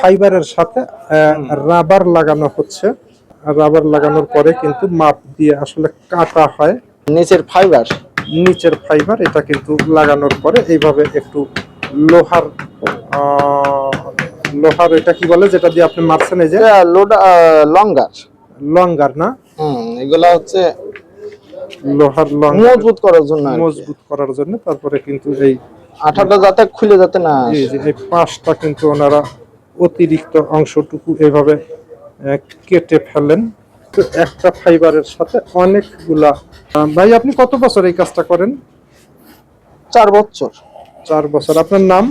ফাইবারের সাথে রাবার লাগানো হচ্ছে। রাবার লাগানোর পরে কিন্তু মাপ দিয়ে আসলে কাটা হয়। নিচের ফাইবার? নিচের ফাইবার এটা কিন্তু লাগানোর পরে এইভাবে একটু লোহার লোহার এটা কি বলে যেটা দিয়ে আপনি মারছেন এই যে? লোড লঙ্গার। লঙ্গার না? হুম এগুলা হচ্ছে লোহার লং মজবুত করার জন্য মজবুত করার জন্য তারপরে কিন্তু এই আঠাটা যাতে খুলে যাতে না এই পাশটা কিন্তু ওনারা অতিরিক্ত অংশটুকু এভাবে কেটে ফেলেন তো একটা ফাইবারের সাথে অনেকগুলা ভাই আপনি কত বছর এই কাজটা করেন? চার বছর। চার বছর। আপনার নাম?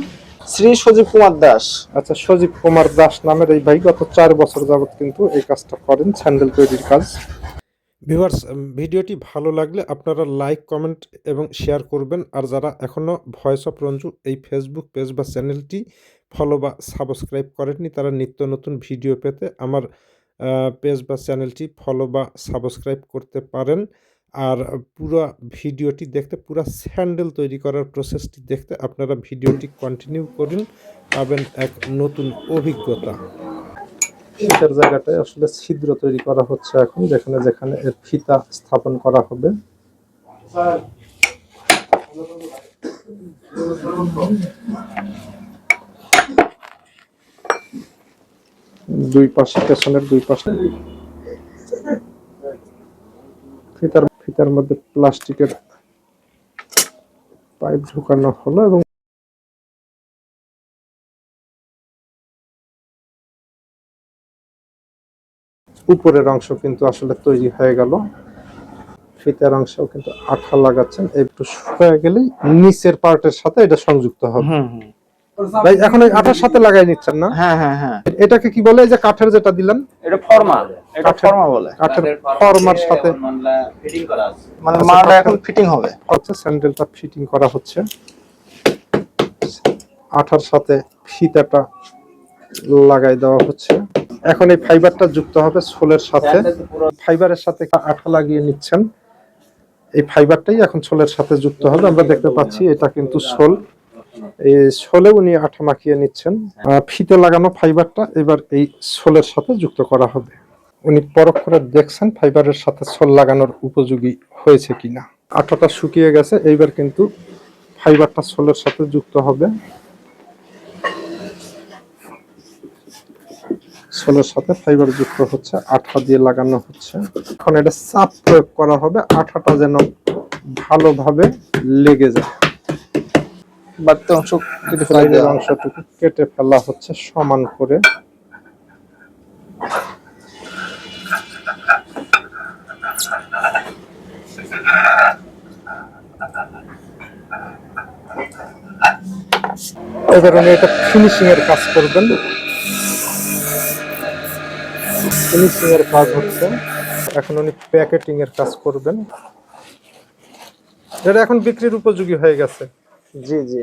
শ্রী সজীব কুমার দাস। আচ্ছা সজীব কুমার দাস নামের এই ভাই গত চার বছর যাবত কিন্তু এই কাজটা করেন স্যান্ডেল তৈরির কাজ। ভিউয়ার্স ভিডিওটি ভালো লাগলে আপনারা লাইক কমেন্ট এবং শেয়ার করবেন। আর যারা এখনও ভয়েস অফ রঞ্জু এই ফেসবুক পেজ বা চ্যানেলটি ফলো বা সাবস্ক্রাইব করেননি, তারা নিত্য নতুন ভিডিও পেতে আমার পেজ বা চ্যানেলটি ফলো বা সাবস্ক্রাইব করতে পারেন। আর পুরো ভিডিওটি দেখতে, পুরো স্যান্ডেল তৈরি করার প্রসেসটি দেখতে আপনারা ভিডিওটি কন্টিনিউ করুন, পাবেন এক নতুন অভিজ্ঞতা। ফিতার জায়গাটায় আসলে ছিদ্র তৈরি করা হচ্ছে এখন, যেখানে যেখানে এর ফিতা স্থাপন করা হবে। দুই পাশে, পেছনের দুই পাশে। ফিতার ফিতার মধ্যে প্লাস্টিকের পাইপ ঢুকানো হলো এবং উপরের অংশ কিন্তু আসলে তৈরি হয়ে গেল। ফিতার অংশও কিন্তু আঠা লাগাচ্ছেন। একটু শুয়ে গেলেই নিচের পার্টের সাথে এটা সংযুক্ত হবে। ভাই এখন এই আঠার সাথে লাগাই নিচ্ছেন না? হ্যাঁ হ্যাঁ হ্যাঁ। এটাকে কি বলে যে কাঠের যেটা দিলেন এটা ফর্মা এটা ফর্মা বলে। কাঠের ফর্মার সাথে। ফিটিং করা আছে। মানে আচ্ছা, মালটা এখন ফিটিং হবে। হচ্ছে স্যান্ডেলটা ফিটিং করা হচ্ছে। আঠার সাথে ফিতাটা লাগাই দেওয়া হচ্ছে। এখন এই ফাইবারটা যুক্ত হবে সোলের সাথে। ফাইবারের সাথে আঠা লাগিয়ে নিচ্ছেন। এই ফাইবারটাই এখন সোলের সাথে যুক্ত হবে। আমরা দেখতে পাচ্ছি এটা কিন্তু সোল এই সোলে উনি আঠা মাখিয়ে নিচ্ছেন। ফিতে লাগানো ফাইবারটা এবার এই সোলের সাথে যুক্ত করা হবে। উনি পরখ করে দেখছেন ফাইবারের সাথে সোল লাগানোর উপযোগী হয়েছে কিনা। আঠাটা শুকিয়ে গেছে এইবার কিন্তু ফাইবারটা সোলের সাথে যুক্ত হবে। সোলের সাথে ফাইবার যুক্ত হচ্ছে আঠা দিয়ে লাগানো হচ্ছে। এখন এটা চাপ প্রয়োগ করা হবে আঠাটা যেন ভালোভাবে লেগে যায়। বাড়তি অংশ কেটে ফেলে অংশটুকু কেটে ফেলা হচ্ছে সমান করে। উনি এটা ফিনিশিং এর কাজ করবেন। ফিনিশিং এর কাজ হচ্ছে এখন উনি প্যাকেটিং এর কাজ করবেন। এটা এখন বিক্রির উপযোগী হয়ে গেছে। জি জি।